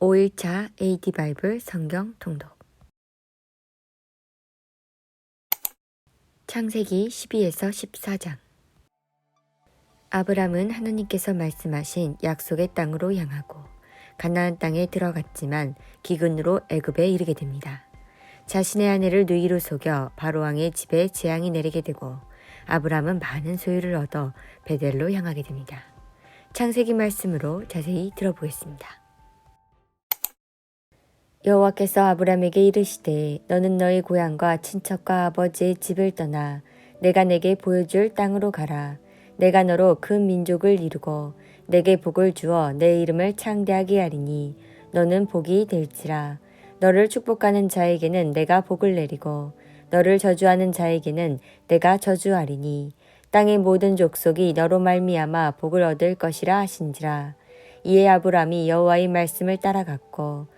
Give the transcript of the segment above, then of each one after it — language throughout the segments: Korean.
5일차 AD 바이블 성경 통독 창세기 12에서 14장 아브람은 하나님께서 말씀하신 약속의 땅으로 향하고 가나안 땅에 들어갔지만 기근으로 애굽에 이르게 됩니다. 자신의 아내를 누이로 속여 바로 왕의 집에 재앙이 내리게 되고 아브람은 많은 소유를 얻어 베델로 향하게 됩니다. 창세기 말씀으로 자세히 들어보겠습니다. 여호와께서 아브람에게 이르시되 너는 너희 고향과 친척과 아버지의 집을 떠나 내가 내게 보여줄 땅으로 가라. 내가 너로 큰 민족을 이루고 내게 복을 주어 내 이름을 창대하게 하리니 너는 복이 될지라. 너를 축복하는 자에게는 내가 복을 내리고 너를 저주하는 자에게는 내가 저주하리니 땅의 모든 족속이 너로 말미암아 복을 얻을 것이라 하신지라. 이에 아브람이 여호와의 말씀을 따라갔고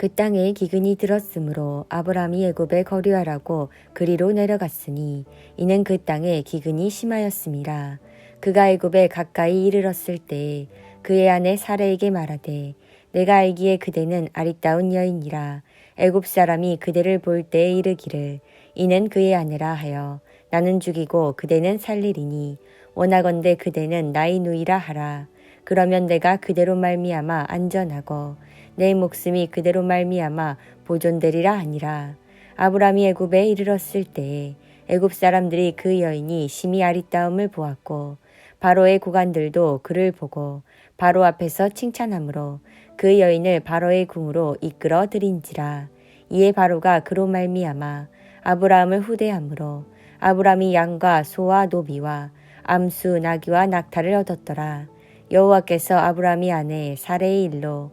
그 땅에 기근이 들었으므로 아브라함이 애굽에 거류하라고 그리로 내려갔으니 이는 그 땅에 기근이 심하였음이라. 그가 애굽에 가까이 이르렀을 때 그의 아내 사레에게 말하되 내가 알기에 그대는 아리따운 여인이라 애굽 사람이 그대를 볼 때에 이르기를 이는 그의 아내라 하여 나는 죽이고 그대는 살리리니 원하건대 그대는 나의 누이라 하라 그러면 내가 그대로 말미암아 안전하고 내 목숨이 그대로 말미암아 보존되리라 하니라. 아브라함이 애굽에 이르렀을 때에 애굽 사람들이 그 여인이 심히 아리따움을 보았고 바로의 고관들도 그를 보고 바로 앞에서 칭찬하므로 그 여인을 바로의 궁으로 이끌어 들인지라. 이에 바로가 그로 말미암아 아브라함을 후대함으로 아브라함이 양과 소와 노비와 암수 나귀와 낙타를 얻었더라. 여호와께서 아브라함이 아내 사레의 일로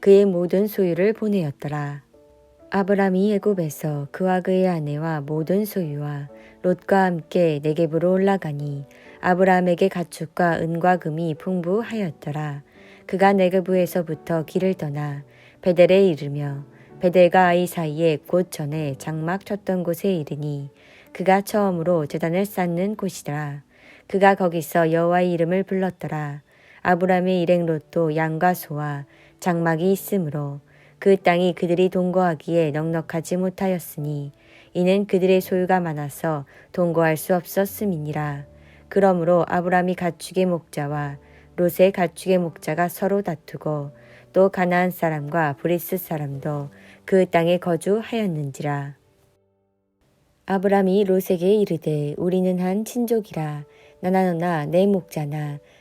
그의 모든 소유를 보내었더라. 아브람이 애굽에서 그와 그의 아내와 모든 소유와 롯과 함께 내게부로 올라가니 아브라함에게 가축과 은과 금이 풍부하였더라. 그가 네게부에서부터 길을 떠나 베델에 이르며 베델과 아이 사이에 곧 전에 장막 쳤던 곳에 이르니 그가 처음으로 재단을 쌓는 곳이더라. 그가 거기서 여호와의 이름을 불렀더라. 아브라함의 일행 롯도 양과 소와 장막이 있으므로 그 땅이 그들이 동거하기에 넉넉하지 못하였으니 이는 그들의 소유가 많아서 동거할 수 없었음이니라. 그러므로 아브라함이 가축의 목자와 롯의 가축의 목자가 서로 다투고 또 가나안 사람과 브리스 사람도 그 땅에 거주하였는지라. 아브라함이 롯에게 이르되 우리는 한 친족이라 나나 너나 내 목자나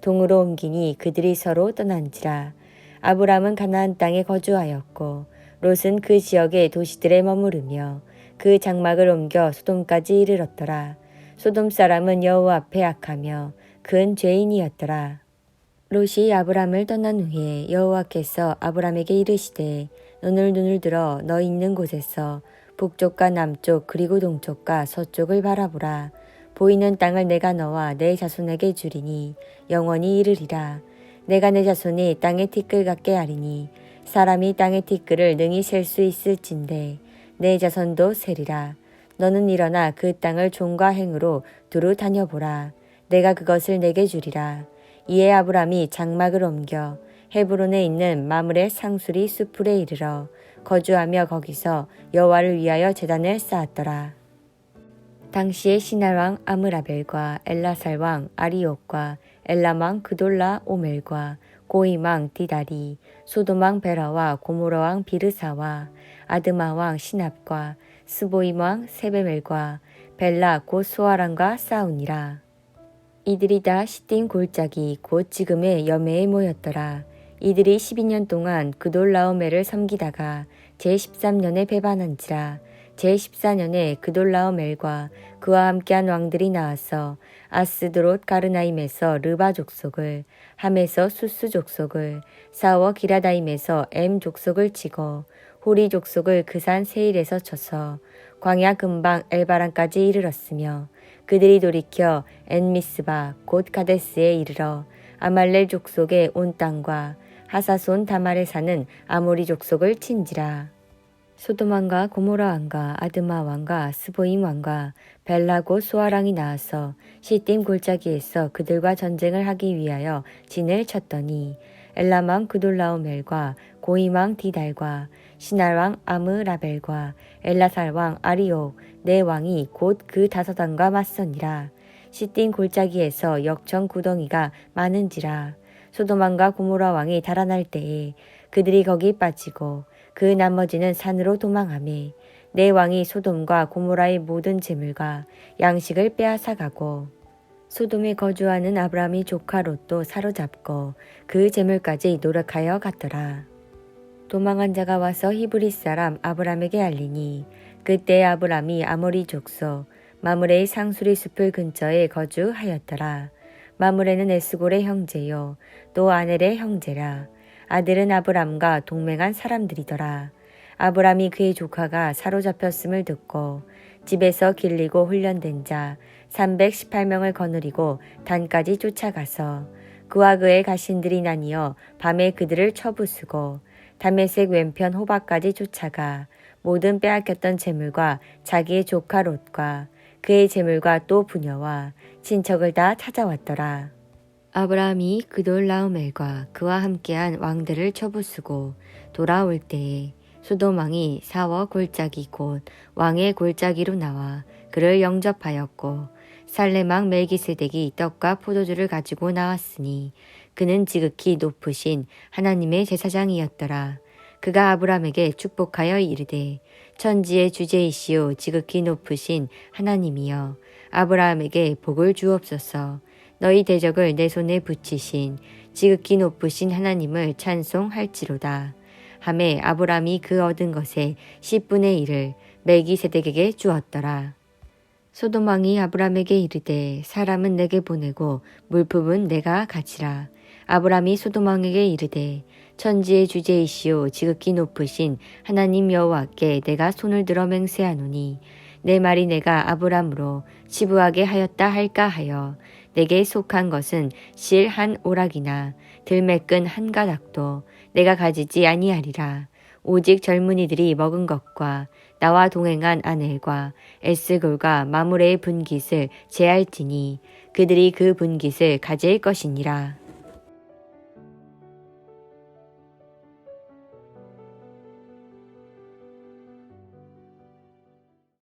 동으로 옮기니 그들이 서로 떠난지라. 아브람은 가나안 땅에 거주하였고 롯은 그 지역의 도시들에 머무르며 그 장막을 옮겨 소돔까지 이르렀더라. 소돔 사람은 여호와 앞에 악하며 큰 죄인이었더라. 롯이 아브람을 떠난 후에 여호와께서 아브람에게 이르시되 너는 눈을 들어 너 있는 곳에서 북쪽과 남쪽 그리고 동쪽과 서쪽을 바라보라 보이는 땅을 내가 너와 내 자손에게 주리니 영원히 이르리라. 내가 내 자손이 땅의 티끌 같게 하리니 사람이 땅의 티끌을 능히 셀 수 있을진데 내 자손도 세리라. 너는 일어나 그 땅을 종과 행으로 두루 다녀보라. 내가 그것을 내게 주리라. 이에 아브람이 장막을 옮겨 헤브론에 있는 마물의 상수리 수풀에 이르러 거주하며 거기서 여호와를 위하여 제단을 쌓았더라. 당시에 시날 왕 아므라벨과 엘라살 왕 아리옥과 왕 그돌라 오멜과 왕 디다리 왕 베라와 고모라 왕 비르사와 아드마 왕 시납과 스보임 왕 세베멜과 벨라 곧 소아랑과 싸우니라. 이들이 다 시딤 골짜기 곧 지금의 여매에 모였더라. 이들이 12년 동안 그돌라오멜을 섬기다가 제13년에 배반한지라 제14년에 그돌라오 멜과 그와 함께한 왕들이 나와서 아스드롯 가르나임에서 르바 족속을 함에서 수스 족속을 사워 기라다임에서 엠 족속을 치고 호리 족속을 그산 세일에서 쳐서 광야 근방 엘바란까지 이르렀으며 그들이 돌이켜 엔미스바 곧 가데스에 이르러 아말렐 족속의 온 땅과 하사손 다말에 사는 아모리 족속을 친지라. 소돔 왕과 고모라 왕과 아드마 왕과 스보임 왕과 벨라고 소아랑이 나와서 시딤 골짜기에서 그들과 전쟁을 하기 위하여 진을 쳤더니 엘라망 그돌라오멜과 고이망 디달과 시날왕 아므라벨과 엘라살왕 아리옥 네 왕이 곧 그 다섯 왕과 맞서니라. 시딘 골짜기에서 역청 구덩이가 많은지라. 소도망과 고모라 왕이 달아날 때에 그들이 거기 빠지고 그 나머지는 산으로 도망하매 네 왕이 소돔과 고모라의 모든 재물과 양식을 빼앗아 가고 소돔에 거주하는 아브라함이 조카 롯도 사로잡고 그 재물까지 노력하여 갔더라. 도망한 자가 와서 히브리 사람 아브람에게 알리니 그때 아브람이 아모리 족속 마므레의 상수리 숲을 근처에 거주하였더라. 마므레는 에스골의 형제요 또 아넬의 형제라. 아들은 아브람과 동맹한 사람들이더라. 아브람이 그의 조카가 사로잡혔음을 듣고 집에서 길리고 훈련된 자 318명을 거느리고 단까지 쫓아가서 그와 그의 가신들이 나뉘어 밤에 그들을 쳐부수고 담에색 왼편 호박까지 쫓아가 모든 빼앗겼던 재물과 자기의 조카 롯과 그의 재물과 또 부녀와 친척을 다 찾아왔더라. 아브라함이 그돌라우멜과 그와 함께한 왕들을 쳐부수고 돌아올 때에 왕이 사워 골짜기 곧 왕의 골짜기로 나와 그를 영접하였고 살레망 멜기세덱이 떡과 포도주를 가지고 나왔으니 그는 지극히 높으신 하나님의 제사장이었더라. 그가 아브람에게 축복하여 이르되 천지의 주제이시오 지극히 높으신 하나님이여 아브라함에게 복을 주옵소서 너희 대적을 내 손에 붙이신 지극히 높으신 하나님을 찬송할지로다. 함에 아브람이 그 얻은 것의 10분의 1을 멜기세덱에게 주었더라. 소돔 왕이 아브람에게 이르되 사람은 내게 보내고 물품은 내가 가지라. 아브람이 소돔 왕에게 이르되 천지의 주제이시오 지극히 높으신 하나님 여호와께 내가 손을 들어 맹세하노니 내 말이 내가 아브람으로 치부하게 하였다 할까 하여 내게 속한 것은 실 한 오락이나 들매끈 한 가닥도 내가 가지지 아니하리라. 오직 젊은이들이 먹은 것과 나와 동행한 아넬과 에스골과 마무레의 분깃을 제할지니 그들이 그 분깃을 가질 것이니라.